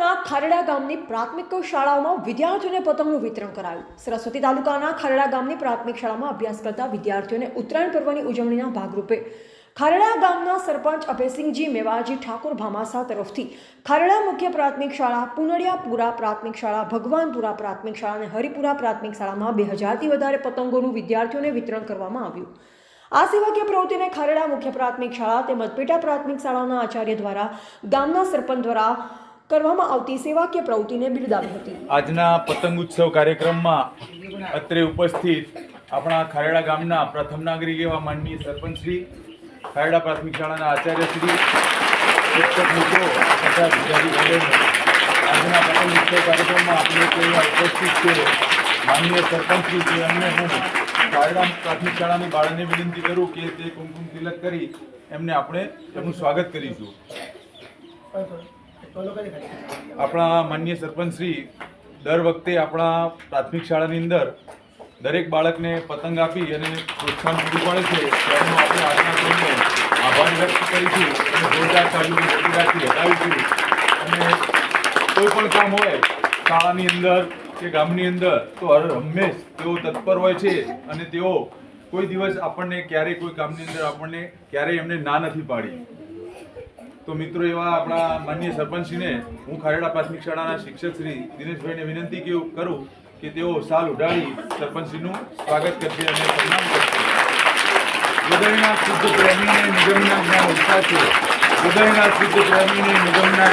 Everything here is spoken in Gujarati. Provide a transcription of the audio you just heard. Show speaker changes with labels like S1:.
S1: ખારડા ગામની પ્રાથમિક શાળાઓમાં વિદ્યાર્થીઓને પતંગનું વિતરણ કરાયું. સરસ્વતી તાલુકાના ખારડા ગામની પ્રાથમિક શાળામાં અભ્યાસ કરતા વિદ્યાર્થીઓને ઉત્તરાયણ પર્વની ઉજવણીના ભાગરૂપે ખારડા ગામના સરપંચ અભયસિંહજી મેવાજી ઠાકોર ભામાસા તરફથી ખારડા મુખ્ય પ્રાથમિક શાળા, પુનડિયાપુરા પ્રાથમિક શાળા, ભગવાનપુરા પ્રાથમિક શાળા અને હરિપુરા પ્રાથમિક શાળામાં બે હજારથી વધારે પતંગોનું વિદ્યાર્થીઓને વિતરણ કરવામાં આવ્યું. આ સેવાકીય પ્રવૃત્તિને ખારડા મુખ્ય પ્રાથમિક શાળા તેમજ પેટા પ્રાથમિક શાળાના આચાર્ય દ્વારા ગામના સરપંચ દ્વારા કરવામાં આવતી સેવાકીય પ્રવૃત્તિને બિરદાવી હતી.
S2: આજના પતંગ ઉત્સવ કાર્યક્રમમાં અત્રે ઉપસ્થિત આપણા ખારેડા ગામના પ્રથમ નાગરિક એવા માનનીય સરપંચશ્રી ખારેડા પ્રાથમિક શાળાના આચાર્યશ્રી શિક્ષક મિત્રો, તથા વિદ્યાર્થી આજના પતંગ ઉત્સવ કાર્યક્રમમાં આપણે કોઈ ઉપસ્થિત છે માનનીય સરપંચશ્રી છે એમને હું ખારેડા પ્રાથમિક શાળાની બાળાને વિનંતી કરું કે તે કુમકુમ તિલક કરી એમને આપણે એમનું સ્વાગત કરીશું. આપણા માન્ય સરપંચશ્રી દર વખતે આપણા પ્રાથમિક શાળાની અંદર દરેક બાળકને પતંગ આપી અને પ્રોત્સાહન પૂરું પાડે છે. તેમનો આપણે આજના તેમને આભાર વ્યક્ત કરીશું અને જોરદાર તાલીમ રાખી હટાવીશું. અને કોઈ પણ કામ હોય શાળાની અંદર કે ગામની અંદર, તો હર હંમેશ તેઓ તત્પર હોય છે અને તેઓ કોઈ દિવસ આપણને ક્યારેય કોઈ કામની અંદર આપણને ક્યારેય એમને ના નથી પાડી. તો મિત્રો એવા આપણા માન્ય સરપંચશ્રીને હું ખારેડા પ્રાથમિક શાળાના શિક્ષક શ્રી દિનેશભાઈને વિનંતી કરું કે તેઓ સાલ ઉડાડી સરપંચશ્રીનું સ્વાગત કરશે અને સન્માન કરશે. હૃદયના શુદ્ધ પ્રેમીને નિગમના જ્ઞાન ઉત્સાહ છે હૃદયના શુદ્ધ પ્રેમીને નિગમના